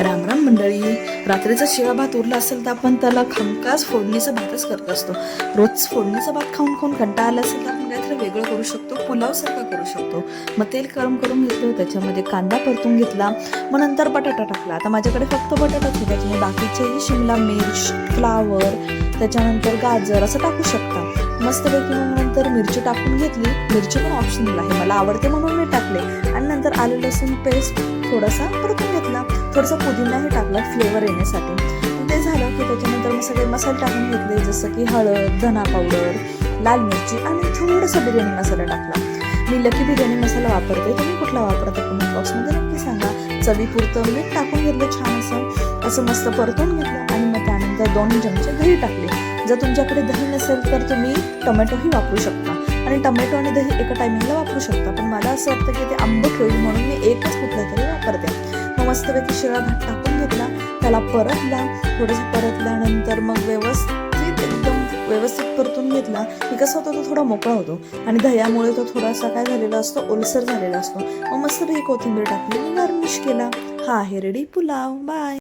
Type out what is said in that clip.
रामराम मंडळी. रात्रीचा शिळा भात उरला असेल तर आपण त्याला खमकास फोडणीचा भातच करत असतो. रोज फोडणीचा भात खाऊन खाऊन कंटाळा आला असेल तर आपण काहीतरी वेगळं करू शकतो पुलावसारखा करू शकतो. मग तेल गरम करून घेतलं त्याच्यामध्ये कांदा परतून घेतला. मग नंतर बटाटा टाकला. आता माझ्याकडे फक्त बटाटाच होता तुम्ही बाकीचेही शिमला मिर्च फ्लावर त्याच्यानंतर गाजर असं टाकू शकता. मस्तपैकी मग नंतर मिरची टाकून घेतली. मिरची पण ऑप्शनल आहे. मला आवडते म्हणून मी टाकले. आणि नंतर आलं लसूण पेस्ट थोडासा परतून घेतला. थोडासा पुदिनाही टाकला फ्लेवर येण्यासाठी. ते झालं की त्याच्यानंतर मग सगळे मसाले टाकून घेतले जसं की हळद धना पावडर लाल मिरची आणि थोडंसं बिर्याणी मसाला टाकला. मी लकी बिर्याणी मसाला वापरते. तुम्ही कुठला वापरता कमेंट बॉक्समध्ये नक्की सांगा. चवीपुरतं मीठ टाकून घेतलं छान असं. असं मस्त परतून घेतलं आणि मग त्यानंतर दोन चमचे दही टाकले. जर तुमच्याकडे दही नसेल तर तुम्ही टोमॅटोही वापरू शकता. आणि टमॅटो आणि दही एका टायमिंगला वापरू शकता. पण मला असं वाटतं की ते आंबट होईल म्हणून मी एकच कुठला तरी वापरते. मग मस्तपैकी शिळा भात टाकून घेतला. त्याला परतला. थोडंसं परतल्यानंतर मग व्यवस्थित एकदम व्यवस्थित परतून घेतला. की कसं होतं तो थोडा मोकळा होतो. आणि दह्यामुळे तो थोडासा काय झालेला असतो? ओलसर झालेला असतो. मग मस्तपैकी कोथिंबीर टाकली गार्निश केला. हा आहे रेडी पुलाव. बाय